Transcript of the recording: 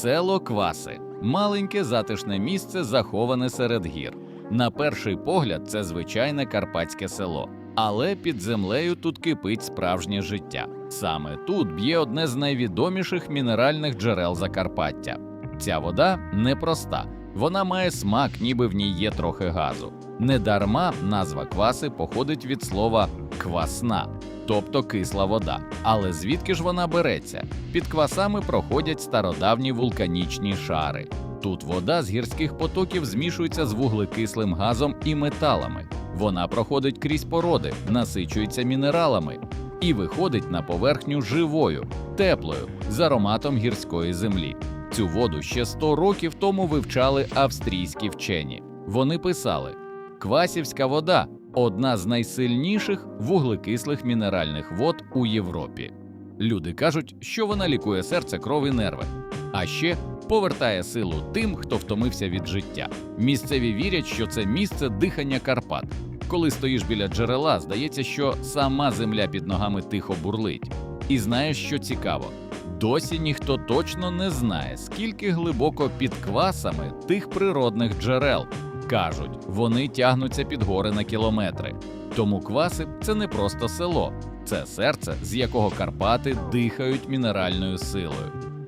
Село Кваси маленьке затишне місце, заховане серед гір. На перший погляд, це звичайне карпатське село. Але під землею тут кипить справжнє життя. Саме тут б'є одне з найвідоміших мінеральних джерел Закарпаття. Ця вода непроста, вона має смак, ніби в ній є трохи газу. Недарма назва кваси походить від слова квасна, тобто кисла вода. Але звідки ж вона береться? Під квасами проходять стародавні вулканічні шари. Тут вода з гірських потоків змішується з вуглекислим газом і металами. Вона проходить крізь породи, насичується мінералами і виходить на поверхню живою, теплою, з ароматом гірської землі. Цю воду ще 100 років тому вивчали австрійські вчені. Вони писали: Квасівська вода одна з найсильніших вуглекислих мінеральних вод у Європі. Люди кажуть, що вона лікує серце, кров і нерви, а ще повертає силу тим, хто втомився від життя. Місцеві вірять, що це місце дихання Карпат. Коли стоїш біля джерела, здається, що сама земля під ногами тихо бурлить. І знаєш, що цікаво? Досі ніхто точно не знає, скільки глибоко під квасами тих природних джерел. Кажуть, вони тягнуться під гори на кілометри. Тому кваси це не просто село, це серце, з якого Карпати дихають мінеральною силою.